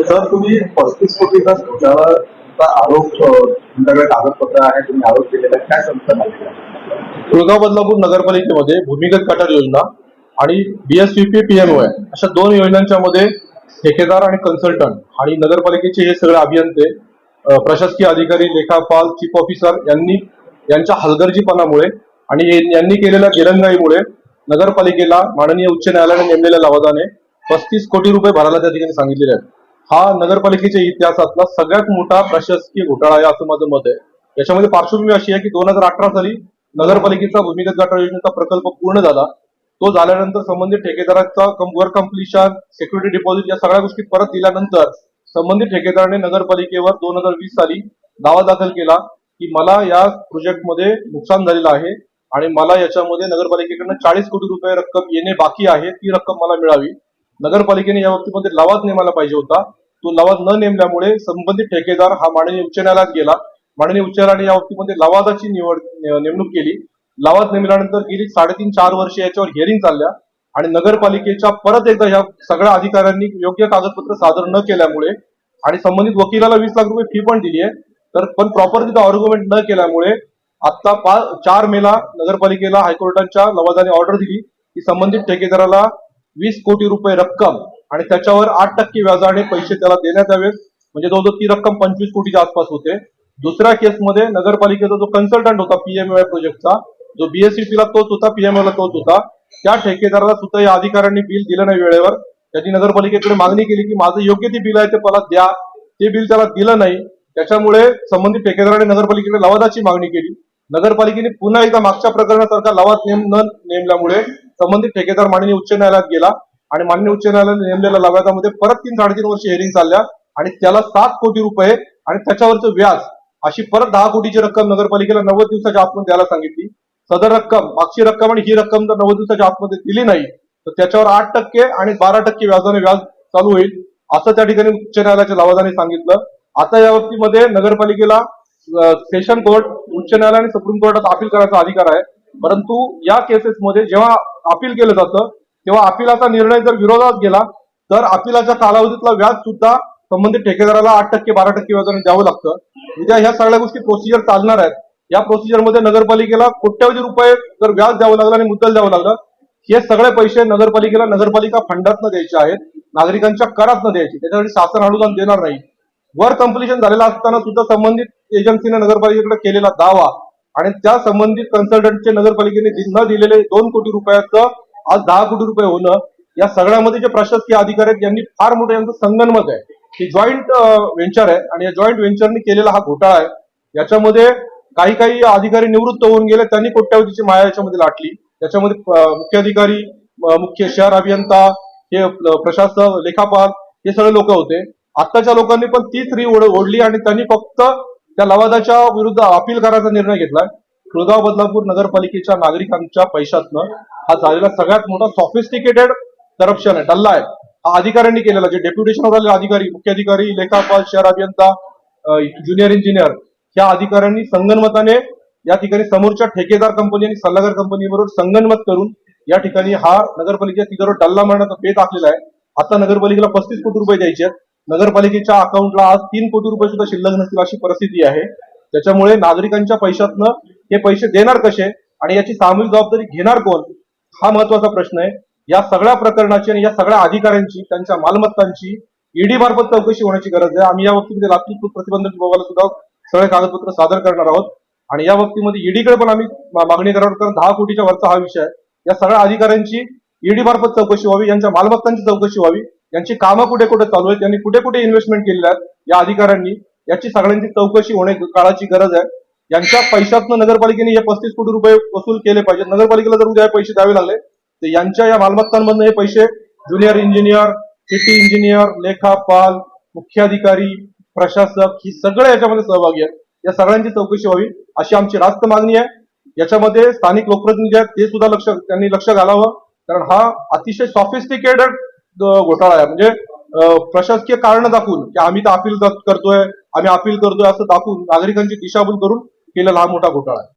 Sir तुम्ही पस्तीस कोटीचा घोटाळाचा आरोप तुमच्याकडे कागदपत्र आहे तुम्ही आरोप केलेला आहे. काय संस्था माहिती कुळगाव बदलापूर नगरपालिकेमध्ये भूमिगत गटार योजना आणि बीएसपीपी पीएमओ अशा दोन योजनांच्या मध्ये ठेकेदार आणि कन्सल्टंट आणि नगरपालिकेचे हे सगळे अभियंते प्रशासकीय अधिकारी लेखापाल चीफ ऑफिसर यांनी यांच्या हलगर्जीपणामुळे आणि यांनी केलेल्या गिरंगाईमुळे नगरपालिकेला माननीय उच्च न्यायालयाने नेमलेल्या लवादाने पस्तीस कोटी रुपये भरायला त्या ठिकाणी सांगितलेले आहेत हा नगरपालिकेच्या इतिहासातला सगळ्यात मोठा प्रशासकीय घोटाळा आहे असं माझं मत आहे. याच्यामध्ये पार्श्वभूमी अशी आहे की दोन हजार अठरा साली नगरपालिकेचा भूमिगत गटार योजनेचा प्रकल्प पूर्ण झाला. तो झाल्यानंतर संबंधित ठेकेदाराचा वर्क कम्प्लिशन सिक्युरिटी डिपॉझिट या सगळ्या गोष्टी परत दिल्यानंतर संबंधित ठेकेदाराने नगरपालिकेवर दोन हजार वीस साली दावा दाखल केला की मला या प्रोजेक्टमध्ये नुकसान झालेलं आहे आणि मला याच्यामध्ये नगरपालिकेकडनं चाळीस कोटी रुपये रक्कम येणे बाकी आहे. ती रक्कम मला मिळावी. नगरपालिकेने या बाबतीमध्ये लवाद नेमायला पाहिजे होता. तो लवाद न नेमल्यामुळे संबंधित ठेकेदार हा माननीय उच्च न्यायालयात गेला. माननीय उच्च न्यायालयाने या बाबतीमध्ये लवादाची निवड ने- नेमणूक केली. लवाद नेमल्यानंतर गेली साडेतीन चार वर्षे याच्यावर हिअरिंग चालल्या आणि नगरपालिकेच्या परत एकदा या सगळ्या अधिकाऱ्यांनी योग्य कागदपत्र सादर न केल्यामुळे आणि संबंधित वकिलाला वीस लाख रुपये फी पण दिली आहे तर पण प्रॉपर तिथं आर्ग्युमेंट न केल्यामुळे आता पाच चार मेला नगरपालिकेला हायकोर्टाच्या लवादाने ऑर्डर दिली. की संबंधित ठेकेदाराला वीस कोटी रुपये रक्कम आणि त्याच्यावर आठ टक्के व्याजाने पैसे त्याला देण्यात यावेत. म्हणजे जवळजवळ ती रक्कम पंचवीस कोटीच्या आसपास होते. दुसऱ्या केसमध्ये नगरपालिकेचा जो कन्सल्टंट होता पीएमओ प्रोजेक्टचा जो बीएससीपीला तोच होता PMO ला तोच होता त्या ठेकेदाराला सुद्धा या अधिकाऱ्यांनी बिल दिलं नाही वेळेवर. त्यांनी नगरपालिकेकडे मागणी केली की माझं योग्य ते बिल आहे ते मला द्या. ते बिल त्याला दिलं नाही. त्याच्यामुळे संबंधित ठेकेदाराने नगरपालिकेकडे लवादाची मागणी केली. नगरपालिकेने पुन्हा एकदा मागच्या प्रकरणासारखा लवाद नेम न नेमल्यामुळे संबंधित ठेकेदार माननीय उच्च न्यायालयात गेला आणि माननीय उच्च न्यायालयाने नेमलेल्या लवादामध्ये परत तीन साडेतीन वर्ष हेरिंग चालल्या आणि त्याला सात कोटी रुपये आणि त्याच्यावरचं व्याज अशी परत दहा कोटीची रक्कम नगरपालिकेला नव्वद दिवसाच्या आतमध्ये द्यायला सांगितली. सदर रक्कम मागची रक्कम आणि ही रक्कम जर नव्वद दिवसाच्या आतमध्ये दिली नाही तर त्याच्यावर आठ टक्के आणि बारा टक्के व्याजाने व्याज चालू होईल असं त्या ठिकाणी उच्च न्यायालयाच्या लवादाने सांगितलं. आता या बाबतीमध्ये नगरपालिकेला सेशन कोर्ट उच्च न्यायालय आणि सुप्रीम कोर्टात अपील करायचा अधिकार आहे. परंतु या केसेसमध्ये जेव्हा अपील केलं जातं तेव्हा अपिलाचा निर्णय जर विरोधात गेला तर अपिलाच्या कालावधीतला व्याज सुद्धा संबंधित ठेकेदाराला आठ टक्के बारा टक्के व्याजाने द्यावं लागतं. उद्या ह्या सगळ्या गोष्टी प्रोसिजर चालणार आहेत. या प्रोसिजरमध्ये नगरपालिकेला कोट्यावधी रुपये जर व्याज द्यावं लागलं आणि मुद्दल द्यावं लागलं हे सगळे पैसे नगरपालिकेला नगरपालिका फंडातनं द्यायचे आहेत नागरिकांच्या करातनं द्यायचे त्याच्यासाठी शासन अनुदान देणार नाही. वर कम्प्लिशन झालेला असताना सुद्धा संबंधित एजन्सीने नगरपालिकेकडे केलेला दावा आणि त्या संबंधित कन्सल्टंटचे नगरपालिकेने न दिलेले दोन कोटी रुपयाचं आज दहा कोटी रुपये होणं या सगळ्यामध्ये जे प्रशासकीय अधिकारी आहेत यांनी फार मोठं यांचं संगनमत आहे. की जॉईंट व्हेंचर आहे आणि या जॉईंट व्हेंचरनी केलेला हा घोटाळा आहे. याच्यामध्ये काही काही अधिकारी निवृत्त होऊन गेले त्यांनी कोट्यावधीची माया याच्यामध्ये लाटली. त्याच्यामध्ये मुख्य अधिकारी मुख्य शहर अभियंता हे प्रशासक लेखापाल हे सगळे लोक होते. आत्ताच्या लोकांनी पण तीच री ओढ- ओढली आणि त्यांनी फक्त त्या लवादाच्या विरुद्ध अपील करायचा निर्णय घेतलाय. कुळगाव बदलापूर नगरपालिकेच्या नागरिकांच्या पैशातनं हा झालेला सगळ्यात मोठा सॉफिस्टिकेटेड करप्शन आहे डल्ला आहे. हा अधिकाऱ्यांनी केलेला जे डेप्युटेशन आलेले अधिकारी मुख्य अधिकारी लेखापाल शहर अभियंता ज्युनियर इंजिनियर ह्या अधिकाऱ्यांनी संगनमताने या ठिकाणी समोरच्या ठेकेदार कंपनी आणि सल्लागार कंपनीबरोबर संगणमत संगनमत करून या ठिकाणी हा नगरपालिकेच्या तिच्यावर डल्ला मारण्याचा बेत आखलेला आहे. आता नगरपालिकेला पस्तीस कोटी रुपये द्यायचे आहेत. नगरपालिकेच्या अकाउंटला आज तीन कोटी रुपये सुद्धा शिल्लक नसतील अशी परिस्थिती आहे. त्याच्यामुळे नागरिकांच्या पैशातनं हे पैसे देणार कसे आणि याची सामूहिक जबाबदारी घेणार कोण हा महत्त्वाचा प्रश्न आहे. या सगळ्या प्रकरणाची आणि या सगळ्या अधिकाऱ्यांची त्यांच्या मालमत्तांची ईडी मार्फत चौकशी होण्याची गरज आहे. आम्ही या बाबतीमध्ये लातूर प्रतिबंधक विभागाला सुद्धा सगळे कागदपत्र सादर करणार आहोत. आणि या बाबतीमध्ये ईडीकडे पण आम्ही मा- मागणी करणार आहोत. कारण दहा कोटीच्या वरचा हा विषय आहे. या सगळ्या अधिकाऱ्यांची ईडी मार्फत चौकशी व्हावी यांच्या मालमत्तांची चौकशी व्हावी. यांची कामं कुठे कुठे चालू आहेत त्यांनी कुठे कुठे इन्व्हेस्टमेंट केलेल्या आहेत या अधिकाऱ्यांनी याची सगळ्यांची चौकशी होणे काळाची गरज आहे. यांच्या पैशातनं नगरपालिकेने हे पस्तीस कोटी रुपये वसूल केले पाहिजेत. नगरपालिकेला जर उद्या पैसे द्यावे लागले तर यांच्या या मालमत्तांमधनं हे पैसे ज्युनियर इंजिनियर सिटी इंजिनियर लेखापाल मुख्याधिकारी प्रशासक ही सगळे याच्यामध्ये सहभागी आहेत. या सगळ्यांची चौकशी व्हावी अशी आमची रास्त मागणी आहे. याच्यामध्ये स्थानिक लोकप्रतिनिधी आहेत ते सुद्धा लक्ष त्यांनी लक्ष घालावं. कारण हा अतिशय सॉफिस्टिकेटेड घोटाळा आहे. म्हणजे प्रशासकीय कारण दाखवून की आम्ही तर अपील करतोय आम्ही अपील करतोय असं दाखवून नागरिकांची दिशाभूल करून केलेला हा मोठा घोटाळा आहे.